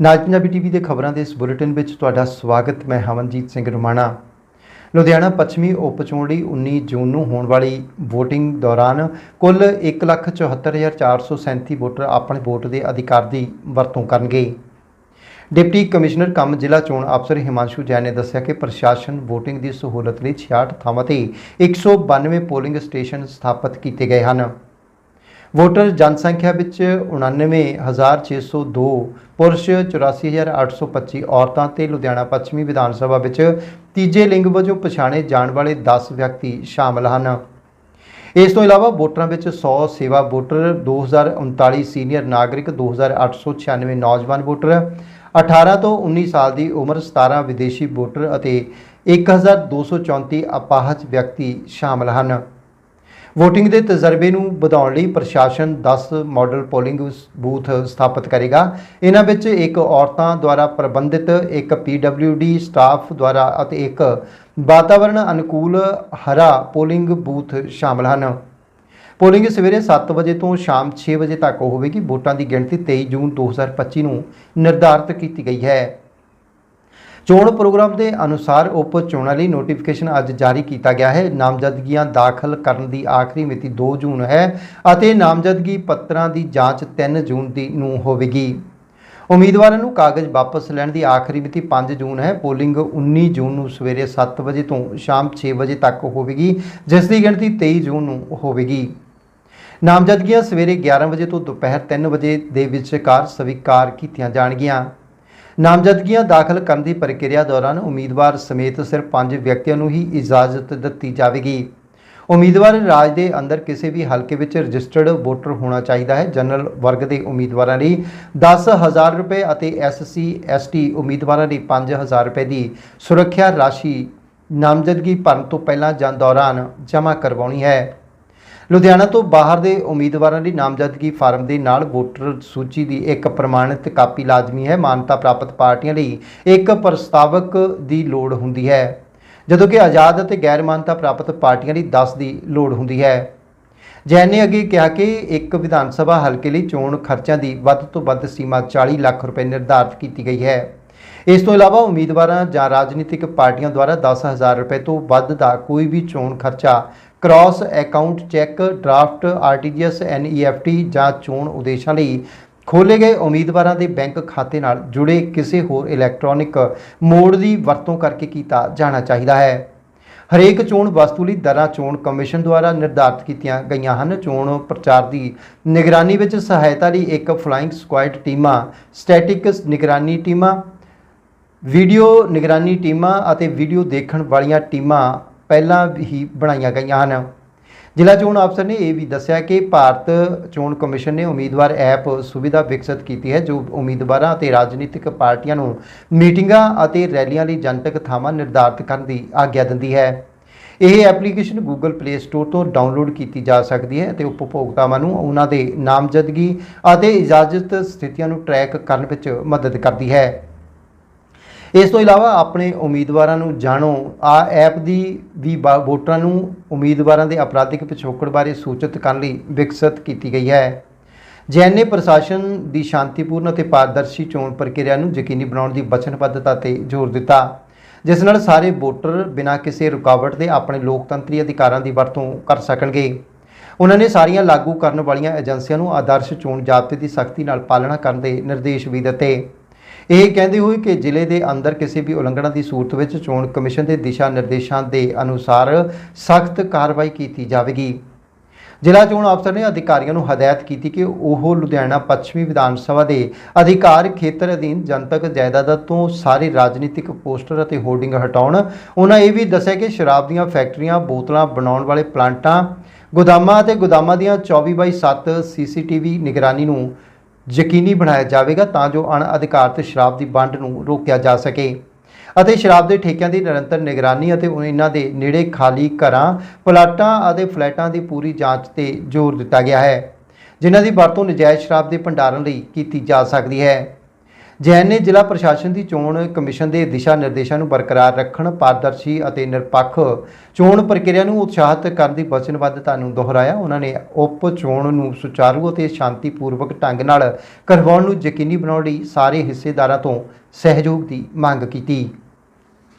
ਨਾਜ Punjabi TV ਦੇ ਖਬਰਾਂ ਦੇ ਇਸ ਬੁਲੇਟਿਨ ਵਿੱਚ ਤੁਹਾਡਾ ਸਵਾਗਤ, ਮੈਂ ਹਵਨਜੀਤ ਸਿੰਘ ਰਮਾਣਾ। ਲੁਧਿਆਣਾ ਪੱਛਮੀ ਉਪ ਚੋਣ ਲਈ 19 ਜੂਨ ਨੂੰ ਹੋਣ ਵਾਲੀ VOTING ਦੌਰਾਨ ਕੁੱਲ 174437 ਵੋਟਰ ਆਪਣੇ ਵੋਟ ਦੇ ਅਧਿਕਾਰ ਦੀ ਵਰਤੋਂ ਕਰਨਗੇ। ਡਿਪਟੀ ਕਮਿਸ਼ਨਰ ਕੰਮ ਜ਼ਿਲ੍ਹਾ ਚੋਣ ਅਫਸਰ ਹਿਮਾਂਸ਼ੂ ਜੈਨ ਨੇ ਦੱਸਿਆ ਕਿ ਪ੍ਰਸ਼ਾਸਨ VOTING ਦੀ ਸਹੂਲਤ ਲਈ 66 ਥਾਵਾਂ ਤੇ 192 ਪੋਲਿੰਗ ਸਟੇਸ਼ਨ ਸਥਾਪਿਤ ਕੀਤੇ ਗਏ ਹਨ। ਵੋਟਰ ਜਨਸੰਖਿਆ ਵਿੱਚ 99602 ਪੁਰਸ਼ 84825 ਔਰਤਾਂ ਤੇ ਲੁਧਿਆਣਾ ਪੱਛਮੀ ਵਿਧਾਨ ਸਭਾ ਵਿੱਚ ਤੀਜੇ ਲਿੰਗ ਵਜੋਂ ਪਛਾਣੇ ਜਾਣ ਵਾਲੇ 10 ਵਿਅਕਤੀ ਸ਼ਾਮਲ ਹਨ। ਇਸ ਤੋਂ ਇਲਾਵਾ ਵੋਟਰਾਂ ਵਿੱਚ 100 ਸੇਵਾ ਵੋਟਰ 2039 ਸੀਨੀਅਰ ਨਾਗਰਿਕ 2896 ਨੌਜਵਾਨ ਵੋਟਰ 18 ਤੋਂ 19 ਸਾਲ ਦੀ ਉਮਰ 17 ਵਿਦੇਸ਼ੀ ਵੋਟਰ ਅਤੇ 1234 ਅਪਾਹਜ ਵਿਅਕਤੀ ਸ਼ਾਮਲ ਹਨ। VOTING ਦੇ ਤਜਰਬੇ ਨੂੰ ਵਧਾਉਣ ਲਈ ਪ੍ਰਸ਼ਾਸਨ 10 ਮਾਡਲ ਪੋਲਿੰਗ ਬੂਥ ਸਥਾਪਿਤ ਕਰੇਗਾ। ਇਹਨਾਂ ਵਿੱਚ ਇੱਕ ਔਰਤਾਂ ਦੁਆਰਾ ਪ੍ਰਬੰਧਿਤ, ਇੱਕ PWD ਸਟਾਫ ਦੁਆਰਾ ਅਤੇ ਇੱਕ ਵਾਤਾਵਰਣ ਅਨੁਕੂਲ ਹਰਾ ਪੋਲਿੰਗ ਬੂਥ ਸ਼ਾਮਲ ਹਨ। ਪੋਲਿੰਗ ਸਵੇਰੇ 7 ਵਜੇ ਤੋਂ ਸ਼ਾਮ 6 ਵਜੇ ਤੱਕ ਹੋਵੇਗੀ। ਵੋਟਾਂ ਦੀ ਗਿਣਤੀ 23 ਜੂਨ 2025 ਨੂੰ ਨਿਰਧਾਰਤ ਕੀਤੀ ਗਈ ਹੈ। ਚੋਣ ਪ੍ਰੋਗਰਾਮ ਦੇ ਅਨੁਸਾਰ ਉਪ ਚੋਣਾਂ ਲਈ ਨੋਟੀਫਿਕੇਸ਼ਨ ਅੱਜ ਜਾਰੀ ਕੀਤਾ ਗਿਆ ਹੈ। ਨਾਮਜ਼ਦਗੀਆਂ ਦਾਖਲ ਕਰਨ ਦੀ ਆਖਰੀ ਮਿਤੀ 2 ਜੂਨ ਹੈ ਅਤੇ ਨਾਮਜ਼ਦਗੀ ਪੱਤਰਾਂ ਦੀ ਜਾਂਚ 3 ਜੂਨ ਦੀ ਨੂੰ ਹੋਵੇਗੀ। ਉਮੀਦਵਾਰਾਂ ਨੂੰ ਕਾਗਜ਼ ਵਾਪਸ ਲੈਣ ਦੀ ਆਖਰੀ ਮਿਤੀ 5 ਜੂਨ ਹੈ। ਪੋਲਿੰਗ 19 ਜੂਨ ਨੂੰ ਸਵੇਰੇ 7 ਵਜੇ ਤੋਂ ਸ਼ਾਮ 6 ਵਜੇ ਤੱਕ ਹੋਵੇਗੀ, ਜਿਸ ਦੀ ਗਿਣਤੀ 23 ਜੂਨ ਨੂੰ ਹੋਵੇਗੀ। ਨਾਮਜ਼ਦਗੀਆਂ ਸਵੇਰੇ 11 ਵਜੇ ਤੋਂ ਦੁਪਹਿਰ 3 ਵਜੇ ਦੇ ਵਿਚਕਾਰ ਸਵੀਕਾਰ ਕੀਤੀਆਂ ਜਾਣਗੀਆਂ। ਨਾਮਜ਼ਦਗੀਆਂ ਦਾਖਲ ਕਰਨ ਦੀ ਪ੍ਰਕਿਰਿਆ ਦੌਰਾਨ ਉਮੀਦਵਾਰ ਸਮੇਤ ਸਿਰਫ 5 ਵਿਅਕਤੀਆਂ ਨੂੰ ਹੀ ਇਜਾਜ਼ਤ ਦਿੱਤੀ ਜਾਵੇਗੀ। ਉਮੀਦਵਾਰ ਰਾਜ ਦੇ ਅੰਦਰ ਕਿਸੇ ਵੀ ਹਲਕੇ ਵਿੱਚ ਰਜਿਸਟਰਡ ਵੋਟਰ ਹੋਣਾ ਚਾਹੀਦਾ ਹੈ। ਜਨਰਲ ਵਰਗ ਦੇ ਉਮੀਦਵਾਰਾਂ ਲਈ 10000 ਰੁਪਏ ਅਤੇ ਐਸਸੀ ਐਸਟੀ ਉਮੀਦਵਾਰਾਂ ਲਈ 5000 ਰੁਪਏ ਦੀ ਸੁਰੱਖਿਆ ਰਾਸ਼ੀ ਨਾਮਜ਼ਦਗੀ ਭਰਨ ਤੋਂ ਪਹਿਲਾਂ ਜਾਂ ਦੌਰਾਨ ਜਮ੍ਹਾਂ ਕਰਵਾਉਣੀ ਹੈ। ਲੁਧਿਆਣਾ ਤੋਂ ਬਾਹਰ ਦੇ ਉਮੀਦਵਾਰਾਂ ਲਈ ਨਾਮਜ਼ਦਗੀ ਫਾਰਮ ਦੇ ਨਾਲ ਵੋਟਰ ਸੂਚੀ ਦੀ ਇੱਕ ਪ੍ਰਮਾਣਿਤ ਕਾਪੀ ਲਾਜ਼ਮੀ ਹੈ। ਮਾਨਤਾ ਪ੍ਰਾਪਤ ਪਾਰਟੀਆਂ ਲਈ ਇੱਕ ਪ੍ਰਸਤਾਵਕ ਦੀ ਲੋੜ ਹੁੰਦੀ ਹੈ, ਜਦੋਂ ਕਿ ਆਜ਼ਾਦ ਅਤੇ ਗੈਰ ਮਾਨਤਾ ਪ੍ਰਾਪਤ ਪਾਰਟੀਆਂ ਲਈ 10 ਦੀ ਲੋੜ ਹੁੰਦੀ ਹੈ। ਜੈਨ ਨੇ ਅੱਗੇ ਕਿਹਾ ਕਿ ਇੱਕ ਵਿਧਾਨ ਸਭਾ ਹਲਕੇ ਲਈ ਚੋਣ ਖਰਚਿਆਂ ਦੀ ਵੱਧ ਤੋਂ ਵੱਧ ਸੀਮਾ 40 ਲੱਖ ਰੁਪਏ ਨਿਰਧਾਰਤ ਕੀਤੀ ਗਈ ਹੈ। ਇਸ ਤੋਂ ਇਲਾਵਾ ਉਮੀਦਵਾਰਾਂ ਜਾਂ ਰਾਜਨੀਤਿਕ ਪਾਰਟੀਆਂ ਦੁਆਰਾ 10000 ਰੁਪਏ ਤੋਂ ਵੱਧ ਦਾ ਕੋਈ ਵੀ ਚੋਣ ਖਰਚਾ cross account cheque, draft, RTGS NEFT ਜਾਂ ਚੋਣ ਉਦੇਸ਼ਾਂ ਲਈ ਖੋਲੇ ਗਏ ਉਮੀਦਵਾਰਾਂ ਦੇ ਬੈਂਕ ਖਾਤੇ ਨਾਲ ਜੁੜੇ ਕਿਸੇ ਹੋਰ ਇਲੈਕਟ੍ਰੋਨਿਕ ਮੋਡ ਦੀ ਵਰਤੋਂ ਕਰਕੇ ਕੀਤਾ ਜਾਣਾ ਚਾਹੀਦਾ ਹੈ। ਹਰੇਕ ਚੋਣ ਵਸਤੂ ਲਈ ਦਰਾਂ ਚੋਣ ਕਮਿਸ਼ਨ ਦੁਆਰਾ ਨਿਰਧਾਰਤ ਕੀਤੀਆਂ ਗਈਆਂ ਹਨ। ਚੋਣ ਪ੍ਰਚਾਰ ਦੀ ਨਿਗਰਾਨੀ ਵਿੱਚ ਸਹਾਇਤਾ ਲਈ ਇੱਕ ਫਲਾਈਂਗ ਸਕੁਐਡ ਟੀਮਾਂ, ਸਟੈਟਿਕ ਨਿਗਰਾਨੀ ਟੀਮਾਂ, ਵੀਡੀਓ ਨਿਗਰਾਨੀ ਟੀਮਾਂ ਅਤੇ ਵੀਡੀਓ ਦੇਖਣ ਵਾਲੀਆਂ ਟੀਮਾਂ ਪਹਿਲਾਂ ਹੀ ਬਣਾਈਆਂ ਗਈਆਂ ਹਨ। ਜ਼ਿਲ੍ਹਾ ਚੋਣ ਅਫਸਰ ਨੇ ਇਹ ਵੀ ਦੱਸਿਆ ਕਿ ਭਾਰਤ ਚੋਣ ਕਮਿਸ਼ਨ ਨੇ ਉਮੀਦਵਾਰ ਐਪ ਸੁਵਿਧਾ ਵਿਕਸਿਤ ਕੀਤੀ ਹੈ, ਜੋ ਉਮੀਦਵਾਰਾਂ ਅਤੇ ਰਾਜਨੀਤਿਕ ਪਾਰਟੀਆਂ ਨੂੰ ਮੀਟਿੰਗਾਂ ਅਤੇ ਰੈਲੀਆਂ ਲਈ ਜਨਤਕ ਥਾਵਾਂ ਨਿਰਧਾਰਤ ਕਰਨ ਦੀ ਆਗਿਆ ਦਿੰਦੀ ਹੈ। ਇਹ ਐਪਲੀਕੇਸ਼ਨ Google Play Store ਤੋਂ ਡਾਊਨਲੋਡ ਕੀਤੀ ਜਾ ਸਕਦੀ ਹੈ ਅਤੇ ਉਪਭੋਗਤਾਵਾਂ ਨੂੰ ਉਹਨਾਂ ਦੇ ਨਾਮਜ਼ਦਗੀ ਅਤੇ ਇਜਾਜ਼ਤ ਸਥਿਤੀਆਂ ਨੂੰ ਟਰੈਕ ਕਰਨ ਵਿੱਚ ਮਦਦ ਕਰਦੀ ਹੈ। ਇਸ ਤੋਂ ਇਲਾਵਾ ਆਪਣੇ ਉਮੀਦਵਾਰਾਂ ਨੂੰ ਜਾਣੋ, ਆ ਐਪ ਦੀ ਵੀ ਵੋਟਰਾਂ ਨੂੰ ਉਮੀਦਵਾਰਾਂ ਦੇ ਅਪਰਾਧਿਕ ਪਿਛੋਕੜ ਬਾਰੇ ਸੂਚਿਤ ਕਰਨ ਲਈ ਵਿਕਸਿਤ ਕੀਤੀ ਗਈ ਹੈ। ਜੈਨ ਨੇ ਪ੍ਰਸ਼ਾਸਨ ਦੀ ਸ਼ਾਂਤੀਪੂਰਨ ਅਤੇ ਪਾਰਦਰਸ਼ੀ ਚੋਣ ਪ੍ਰਕਿਰਿਆ ਨੂੰ ਯਕੀਨੀ ਬਣਾਉਣ ਦੀ ਵਚਨਬੱਧਤਾ ਤੇ ਜ਼ੋਰ ਦਿੱਤਾ, ਜਿਸ ਨਾਲ ਸਾਰੇ ਵੋਟਰ ਬਿਨਾਂ ਕਿਸੇ ਰੁਕਾਵਟ ਦੇ ਆਪਣੇ ਲੋਕਤੰਤਰੀ ਅਧਿਕਾਰਾਂ ਦੀ ਵਰਤੋਂ ਕਰ ਸਕਣਗੇ। ਉਹਨਾਂ ਨੇ ਸਾਰੀਆਂ ਲਾਗੂ ਕਰਨ ਵਾਲੀਆਂ ਏਜੰਸੀਆਂ ਨੂੰ ਆਦਰਸ਼ ਚੋਣ ਜ਼ਾਬਤੇ ਦੀ ਸਖਤੀ ਨਾਲ ਪਾਲਣਾ ਕਰਨ ਦੇ ਨਿਰਦੇਸ਼ ਵੀ ਦਿੱਤੇ। ਇਹ ਕਹਿੰਦੇ ਹੋਏ ਕਿ ਜ਼ਿਲ੍ਹੇ ਦੇ ਅੰਦਰ ਕਿਸੇ ਵੀ ਉਲੰਘਣਾ ਦੀ ਸੂਰਤ ਵਿੱਚ ਚੋਣ ਕਮਿਸ਼ਨ ਦੇ ਦਿਸ਼ਾ ਨਿਰਦੇਸ਼ਾਂ ਦੇ ਅਨੁਸਾਰ ਸਖਤ ਕਾਰਵਾਈ ਕੀਤੀ ਜਾਵੇਗੀ। ਜ਼ਿਲ੍ਹਾ ਚੋਣ ਅਫਸਰ ਨੇ ਅਧਿਕਾਰੀਆਂ ਨੂੰ ਹਦਾਇਤ ਕੀਤੀ ਕਿ ਉਹ ਲੁਧਿਆਣਾ ਪੱਛਮੀ ਵਿਧਾਨ ਸਭਾ ਦੇ ਅਧਿਕਾਰ ਖੇਤਰ ਅਧੀਨ ਜਨਤਕ ਜਾਇਦਾਦਾਂ ਤੋਂ ਸਾਰੇ ਰਾਜਨੀਤਿਕ ਪੋਸਟਰ ਅਤੇ ਹੋਰਡਿੰਗ ਹਟਾਉਣ। ਉਹਨਾਂ ਇਹ ਵੀ ਦੱਸਿਆ ਕਿ ਸ਼ਰਾਬ ਦੀਆਂ ਫੈਕਟਰੀਆਂ, ਬੋਤਲਾਂ ਬਣਾਉਣ ਵਾਲੇ ਪਲਾਂਟਾਂ, ਗੋਦਾਮਾਂ ਅਤੇ ਗੋਦਾਮਾਂ ਦੀਆਂ 24/7 ਸੀਸੀਟੀਵੀ ਨਿਗਰਾਨੀ ਨੂੰ ਯਕੀਨੀ ਬਣਾਇਆ ਜਾਵੇਗਾ ਤਾਂ ਜੋ ਅਣਅਧਿਕਾਰਤ ਸ਼ਰਾਬ ਦੀ ਵੰਡ ਨੂੰ ਰੋਕਿਆ ਜਾ ਸਕੇ। ਅਤੇ ਸ਼ਰਾਬ ਦੇ ਠੇਕਿਆਂ ਦੀ ਨਿਰੰਤਰ ਨਿਗਰਾਨੀ ਅਤੇ ਇਹਨਾਂ ਦੇ ਨੇੜੇ ਖਾਲੀ ਘਰਾਂ, ਪਲਾਟਾਂ ਅਤੇ ਫਲੈਟਾਂ ਦੀ ਪੂਰੀ ਜਾਂਚ ਤੇ ਜ਼ੋਰ ਦਿੱਤਾ ਗਿਆ ਹੈ, ਜਿਨ੍ਹਾਂ ਦੀ ਵਰਤੋਂ ਨਜਾਇਜ਼ ਸ਼ਰਾਬ ਦੇ ਭੰਡਾਰਨ ਲਈ ਕੀਤੀ ਜਾ ਸਕਦੀ ਹੈ। ਜੈਨ ਨੇ ਜ਼ਿਲ੍ਹਾ ਪ੍ਰਸ਼ਾਸਨ ਦੀ ਚੋਣ ਕਮਿਸ਼ਨ ਦੇ ਦਿਸ਼ਾ ਨਿਰਦੇਸ਼ਾਂ ਨੂੰ ਬਰਕਰਾਰ ਰੱਖਣ, ਪਾਰਦਰਸ਼ੀ ਅਤੇ ਨਿਰਪੱਖ ਚੋਣ ਪ੍ਰਕਿਰਿਆ ਨੂੰ ਉਤਸ਼ਾਹਿਤ ਕਰਨ ਦੀ ਵਚਨਬੱਧਤਾ ਨੂੰ ਦੁਹਰਾਇਆ। ਉਹਨਾਂ ਨੇ ਉਪ ਚੋਣ ਨੂੰ ਸੁਚਾਰੂ ਅਤੇ ਸ਼ਾਂਤੀਪੂਰਵਕ ਢੰਗ ਨਾਲ ਕਰਵਾਉਣ ਨੂੰ ਯਕੀਨੀ ਬਣਾਉਣ ਲਈ ਸਾਰੇ ਹਿੱਸੇਦਾਰਾਂ ਤੋਂ ਸਹਿਯੋਗ ਦੀ ਮੰਗ ਕੀਤੀ।